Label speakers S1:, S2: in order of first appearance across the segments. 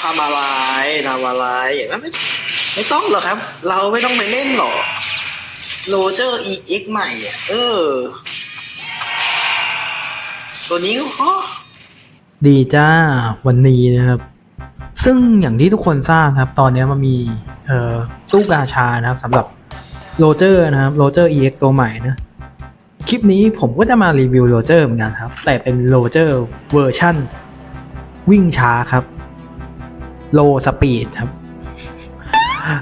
S1: ทำอะไรทำอะไรอย่างนั้นไม่ไม่ต้องหรอกครับ เราไม่ต้องไปเล่นหรอกโรเจอร์ EX ใหม่อะเออ ตัวนี้ก็พอ
S2: ดีจ้าวันนี้นะครับ ซึ่งอย่างที่ทุกคนทราบนะครับ ตอนนี้มันมีเอ่อตู้กาชานะครับสำหรับโรเจอร์นะครับโรเจอร์ EX ตัวใหม่นะ คลิปนี้ผมก็จะมารีวิวโรเจอร์เหมือนกันครับ แต่เป็นโรเจอร์เวอร์ชั่น วิ่งช้าครับ โลสปีดครับ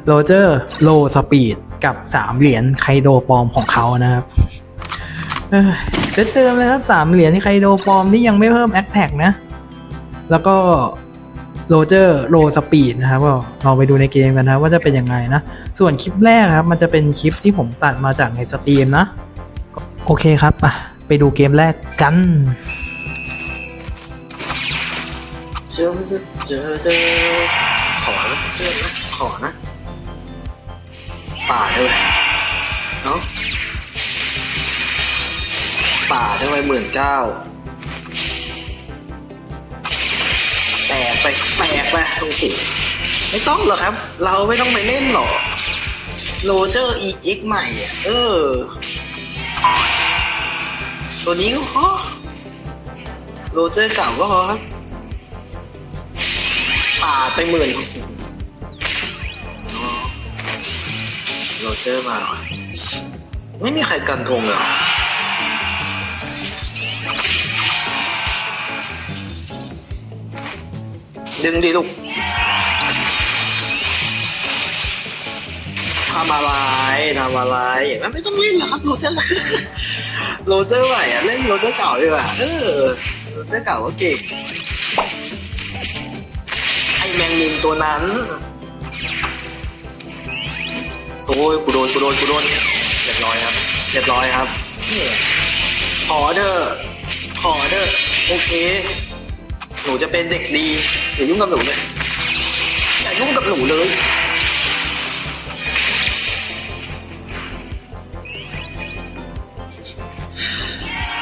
S2: โรเจอร์โลสปีดกับสามเหรียญไคโดปอมของเขานะครับเอ้ยจะเติมเลยครับสามเหรียญไคโดปอมนี่ยังไม่เพิ่มแอคแท็กนะ แล้วก็โรเจอร์โลสปีดนะครับก็ลองไปดูในเกมกันนะว่าจะเป็นยังไงนะ ส่วนคลิปแรกครับ มันจะเป็นคลิปที่ผมตัดมาจากในสตรีมนะ โอเคครับไปดูเกมแรกกัน
S1: เจอเจอเจอขอนะเจอนะขอนะป่าด้วยเอ้าป่าทำไมหมื่นเก้าแตกไปแตกไปโอ้โหไม่ต้องหรอกครับ เราไม่ต้องไปเล่นหรอกโรเจอร์ EX ใหม่อะเออ ตัวนี้ก็พอโรเจอร์เก่าก็พอครับ ป่าไปหมื่นอ๋อโรเจอร์มาเหรอไม่มีใครกันธงเลยเหรอดึงดิลูกทำอะไรทำอะไรอย่างนั้นไม่ต้องเล่นหรอกครับโรเจอร์โรเจอร์ใหม่อะเล่นโรเจอร์เก่าดีกว่าเออโรเจอร์เก่าก็เก่งไอ แมงมุมตัวนั้นโอ้ยกูโดนกูโดนกูโดนเรียบร้อยครับเรียบร้อยครับนี่ขอเด้อขอเด้อโอเค หนูจะเป็นเด็กดีอย่ายุ่งกับหนูเลยอย่ายุ่งกับหนูเลย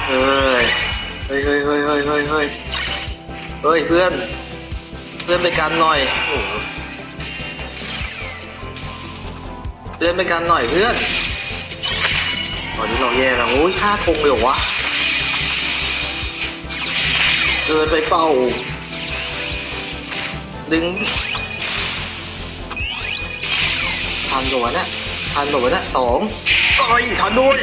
S1: เฮ้ยเฮ้ยเฮ้ยเฮ้ยเฮ้ยเฮ้ยเฮ้ยเฮ้ยเพื่อน เพื่อนไปกันหน่อยเพื่อนไปกันหน่อยเพื่อน ตอนนี้เราแย่แล้วโอ้ยห้าคงเลยเหรอวะเกินไปเป่า ดึงทันตัวนะทันตัวนะสองโอ้ยทันด้วย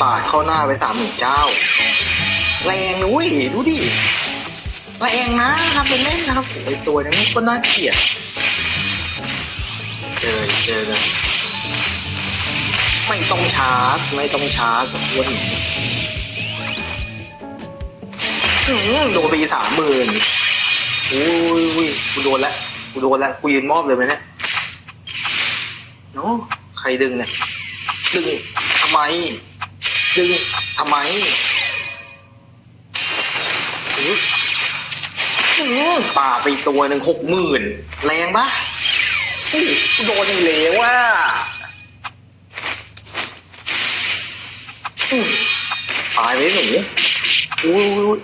S1: ปาดเข้าหน้าไปสามหมื่นเก้าแรงนุ้ยดูดิแรงนะทำเป็นเล่นนะครับโอ้ยตัวนี้มันก็น่าเกลียดเจอเจอเลยไม่ต้องชาร์จไม่ต้องชาร์จกับตัวนี้อืมโดนไปสามหมื่นอุ้ยอุ้ยกูโดนแล้วกูโดนแล้วกูยืนมอบเลยไหมเนี่ยโน้ใครดึงเนี่ยดึงทำไม ดึงทำไมป่าไปตัวหนึ่งหกหมื่นแรงปะโดนอีกแล้วว่าตายไปหนูอุ้ยอุ้ยอุ้ย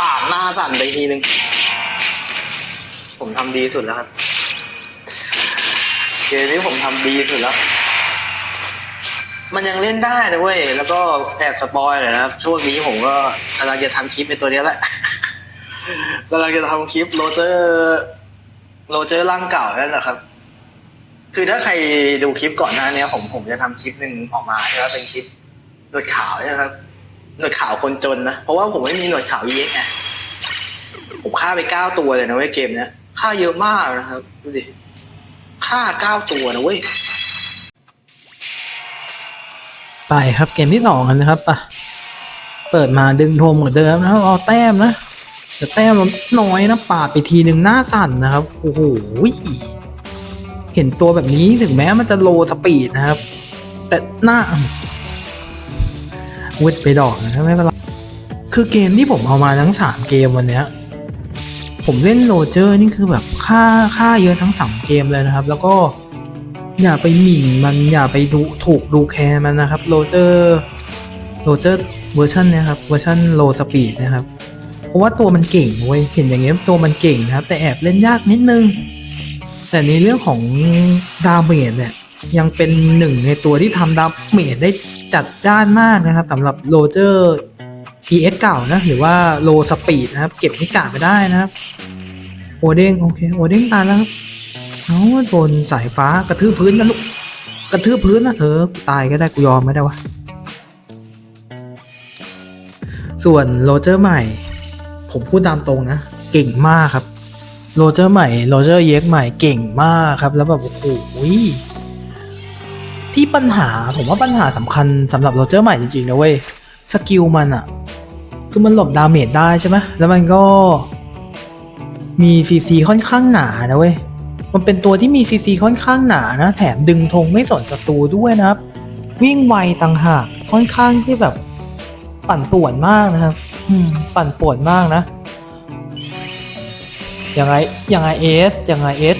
S1: ปากหน้าสั่นไปทีหนึ่งผมทำดีสุดแล้วครับ เกมนี้ผมทำดีสุดแล้ว มันยังเล่นได้นะเว้ย แล้วก็แอบสปอยเลยนะครับ ช่วงนี้ผมก็กำลังจะทำคลิปในตัวนี้แหละกำลังจะทำคลิปโรเจอร์โรเจอร์ร่างเก่านั่นแหละครับ คือถ้าใครดูคลิปก่อนหน้านี้ผมผมจะทำคลิปหนึ่งออกมาใช่ไหมเป็นคลิปหนวดขาวใช่ไหมครับหนวดขาวคนจนนะ เพราะว่าผมไม่มีหนวดขาวเยอะไงผมฆ่าไปเก้าตัวเลยนะเว้ยเกมเนี้ยฆ่าเยอะมากนะครับ ดูดิฆ่าเก้าตัวนะเว้ย
S2: ไปครับเกมที่สองกันนะครับอะเปิดมาดึงโทมเหมือนเดิมนะครับเอาแต้มนะแต่แต้มน้อยนะปาดไปทีหนึ่งหน้าสั่นนะครับโอ้โหเห็นตัวแบบนี้ถึงแม้มันจะโลสปีดนะครับ แต่หน้าวิดไปดอกนะไม่เป็นไรคือเกมที่ผมเอามาทั้งสามเกมวันเนี้ย ผมเล่นโรเจอร์นี่คือแบบค่าค่าเยอะทั้งสามเกมเลยนะครับ แล้วก็ อย่าไปหมิ่นมันอย่าไปดูถูกดูแคร์มันนะครับโรเจอร์โรเจอร์เวอร์ชันนี่ยครับเวอร์ชันโลสปีดนะครับ เพราะว่าตัวมันเก่งเว้ยเห็นอย่างเงี้ยตัวมันเก่งนะครับ แต่แอบเล่นยากนิดนึง แต่ในเรื่องของดาเมจเนี่ยยังเป็นหนึ่งในตัวที่ทำดาเมจได้จัดจ้านมากนะครับสำหรับโรเจอร์ EX เก่านะหรือว่าโลสปีดนะครับ เก็บนิกาไม่ได้นะครับ โอเด้งโอเค โอเด้งตายแล้วครับ เอาโดนสายฟ้ากระทืบพื้นนะลูกกระทืบพื้นนะเออตายก็ได้กูยอมไม่ได้วะส่วนโรเจอร์ใหม่ ผมพูดตามตรงนะ เก่งมากครับโรเจอร์ใหม่โรเจอร์เย็กใหม่เก่งมากครับ แล้วแบบโอ้โหที่ปัญหาผมว่าปัญหาสำคัญสำหรับโรเจอร์ใหม่จริงๆนะเว้ยสกิลมันอะคือมันหลบดาเมจได้ใช่ไหมแล้วมันก็มีซีซีค่อนข้างหนานะเว้ย มันเป็นตัวที่มีซีซีค่อนข้างหนานะแถมดึงธงไม่สนศัตรูด้วยนะครับ วิ่งไวต่างหากค่อนข้างที่แบบ ปั่นป่วนมากนะครับ อืม ปั่นป่วนมากนะยังไงยังไงเอสยังไงเอส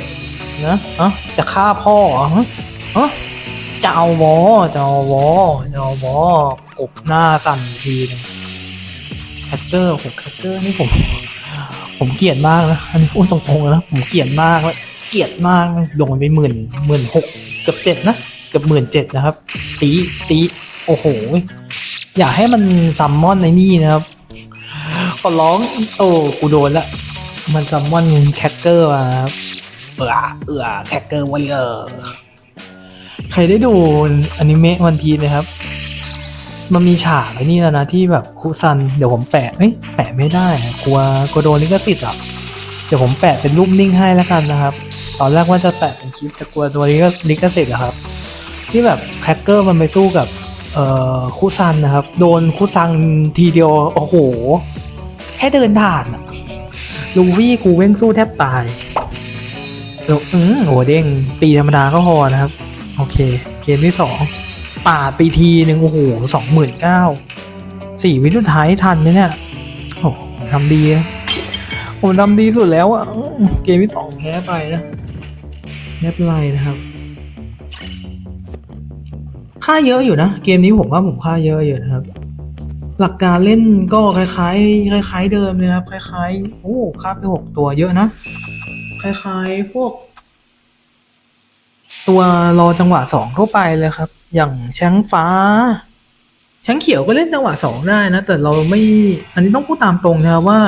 S2: นะฮะจะฆ่าพ่อเหรอฮะฮะจะเอาวอจะเอาวอจะเอาวอกบหน้าสั่นทีนึงแคคเกอร์ผมแคคเกอร์นี่ผม ผมเกลียดมากนะอันนี้พูดตรงๆเลยนะผมเกลียดมากเลย เกียดมากลงไปหมื่นหมื่นหกเกือบเจ็ดนะเกือบหมื่นเจ็ดนะครับ ตีตีโอ้โห อยากให้มันซัมมอนในนี่นะครับขอร้องโอ้กูโดนละ มันซัมมอนแคคเกอร์มาครับเอือเออแคคเกอร์วอลเลอร์ใครได้ดูอนิเมะวันพีนะครับ มันมีฉากไอ้นี่แล้วนะที่แบบคุซัน เดี๋ยวผมแปะเอ้ยแปะไม่ได้กลัวกลัวโดนลิขสิทธิ์อะเดี๋ยวผมแปะเป็นรูปนิ่งให้แล้วกันนะครับ ตอนแรกว่าจะแปะเป็นคลิปแต่กลัวตัวลิขลิขสิทธิ์อะครับ ที่แบบแคคเกอร์มันไปสู้กับเอ่อคุซันนะครับ โดนคุซังทีเดียวโอ้โห แค่เดินผ่านลูฟี่กูเว้งสู้แทบตายเดี๋ยวอืมโอ้เด้งตีธรรมดาก็พอนะครับ โอเค เกมที่สองปาดไปทีหนึ่งโอ้โหสองหมื่นเก้าสี่วิสุดท้ายทันไหมเนี่ยโอ้ทำดีผมทำดีสุดแล้วอะเกมที่สองแพ้ไปนะ ไม่เป็นไรนะครับ ค่าเยอะอยู่นะ เกมนี้ผมว่าผมค่าเยอะอยู่นะครับ หลักการเล่นก็คล้ายๆ คล้าย ๆ เดิมเลยครับ คล้ายๆ โอ้ค่าไปหกตัวเยอะนะ คล้ายๆ พวก ตัวรอจังหวะสองทั่วไปเลยครับ อย่างแชงฟ้าแชงเขียวก็เล่นจังหวะสองได้นะ แต่เราไม่ อันนี้ต้องพูดตามตรงนะว่า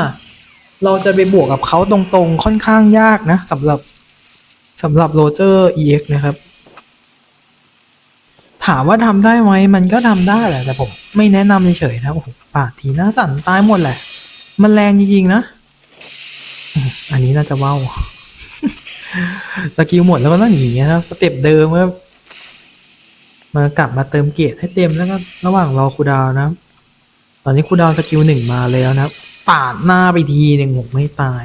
S2: เราจะไปบวกกับเขาตรงๆ ค่อนข้างยากนะสำหรับ สำหรับโรเจอร์ EX นะครับ ถามว่าทำได้ไหมมันก็ทำได้แหละ แต่ผมไม่แนะนำเฉยๆนะโอ้โหปาดทีหน้าสั่นตายหมดแหละ มันแรงจริงๆนะ อันนี้น่าจะเว้าสกิลหมดแล้วมันต้องหนีนะครับสเต็ปเดิมครับมากลับมาเติมเกียรให้เต็มแล้วก็ระหว่างรอคูดาวน์นะตอนนี้คูดาวน์สกิลหนึ่งมาแล้วนะปาดหน้าไปทีหนึ่งผมไม่ตาย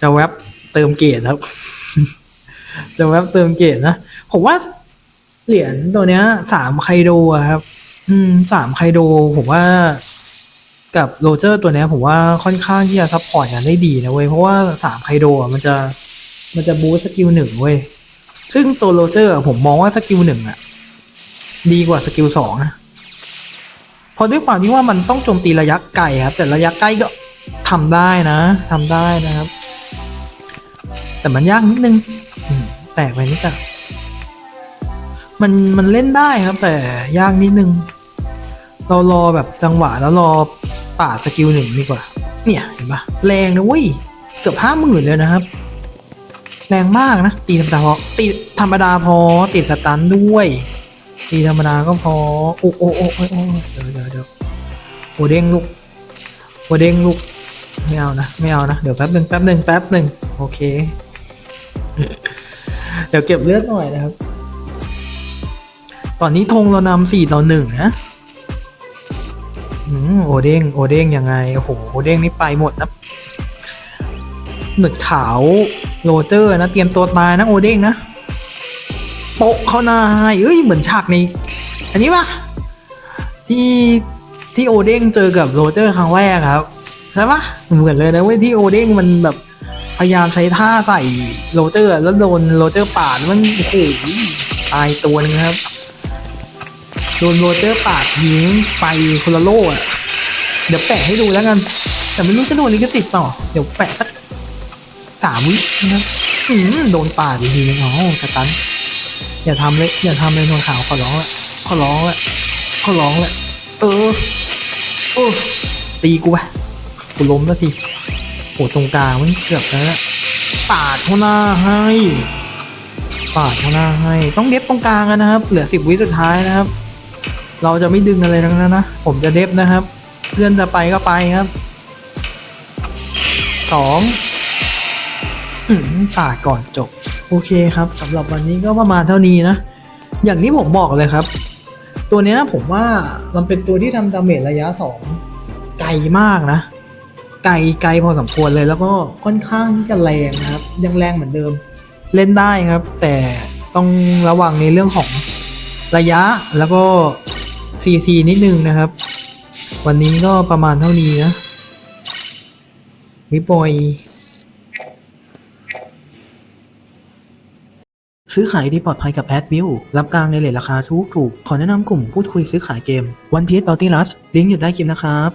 S2: จะแวบเติมเกียรครับ จะแวบเติมเกรตินะผมว่าเหรียญตัวเนี้ยสามไคโดครับ อืมสามไคโดผมว่า กับโรเจอร์ตัวเนี้ย ผมว่าค่อนข้างที่จะซัพพอร์ตกันได้ดีนะเว้ยเพราะว่าสามไคโดมันจะมันจะบูสต์สกิลหนึ่งเว้ยซึ่งตัวโรเจอร์ผมมองว่าสกิลหนึ่งอะดีกว่าสกิลสองนะพราะด้วยความที่ว่ามันต้องโจมตีระยะไกลครับ แต่ระยะใกล้ก็ทำได้นะทำได้นะครับ แต่มันยากนิดนึง แตกไปนิดอะมันมันเล่นได้ครับ แต่ยากนิดนึง เรารอแบบจังหวะแล้วรอป่าสกิลหนึ่งดีกว่า เนี่ยเห็นปะแรงนะเว้ยเกือบห้าหมื่นเลยนะครับ แรงมากนะ ตีธรรมดาพอตีธรรมดาพอติดสตันด้วย ตีธรรมดาก็พอ โอ้โอ้โอ้โอ้โอ้เดี๋ยวเดี๋ยวเดี๋ยวโอเด้งลูกโอเด้งลูกไม่เอานะ ไม่เอานะ เดี๋ยวแป๊บหนึ่งแป๊บหนึ่งแป๊บหนึ่งโอเค เดี๋ยวเก็บเลือดหน่อยนะครับ ตอนนี้ธงเรานำสี่ต่อหนึ่งนะอืมโอเด้งโอเด้งยังไง โอ้โห โอเด้งนี่ไปหมดนะหนึดขาวโรเจอร์นะ เตรียมตัวตายนะ โอเด้งนะโปะเขานายเอ้ย เหมือนฉากในอันนี้ปะที่ที่โอเด้งเจอกับโรเจอร์ครั้งแรกครับ ใช่ปะเหมือนเลยนะเว้ยที่โอเด้งมันแบบ พยายามใช้ท่าใส่โรเจอร์ แล้วโดนโรเจอร์ปาดมันโอ้โหตายตัวหนึงครับ โดนโรเจอร์ปาดยิงไปคนละโล่อะเดี๋ยวแปะให้ดูแล้วกัน แต่ไม่รู้จะโดนลิขสิทธิ์เปล่าเดี๋ยวแปะสักสามวินะครับอืมโดนปาดอีกทีนึงอ๋อสตันอย่าทำเลยอย่าทำเลยนวลขาวขอร้องละขอร้องละขอร้องละเออเออตีกูไปกูล้มสักที โหตรงกลางมันเกือบแล้วปาดเข้าหน้าให้ปาดเข้าหน้าให้ ต้องเด็บตรงกลางกันนะครับ เหลือสิบวิสุดท้ายนะครับ เราจะไม่ดึงอะไรทั้งนั้นนะ ผมจะเด็บนะครับ เพื่อนจะไปก็ไปครับสองปาดก่อนจบ โอเคครับสำหรับวันนี้ก็ประมาณเท่านี้นะ อย่างที่ผมบอกเลยครับ ตัวเนี้ยผมว่ามันเป็นตัวที่ทำดาเมจระยะสองไกลมากนะ ไกลไกลพอสมควรเลย แล้วก็ค่อนข้างที่จะแรงนะครับ ยังแรงเหมือนเดิมเล่นได้ครับ แต่ต้องระวังในเรื่องของระยะแล้วก็ CC นิดนึงนะครับ วันนี้ก็ประมาณเท่านี้นะวิปอยซื้อขายที่ปลอดภัยกับแอดวิวรับกลางในเลทราคาถูกถูก ขอแนะนำกลุ่มพูดคุยซื้อขายเกม One Piece Bounty Rush ลิงก์อยู่ใต้คลิปนะครับ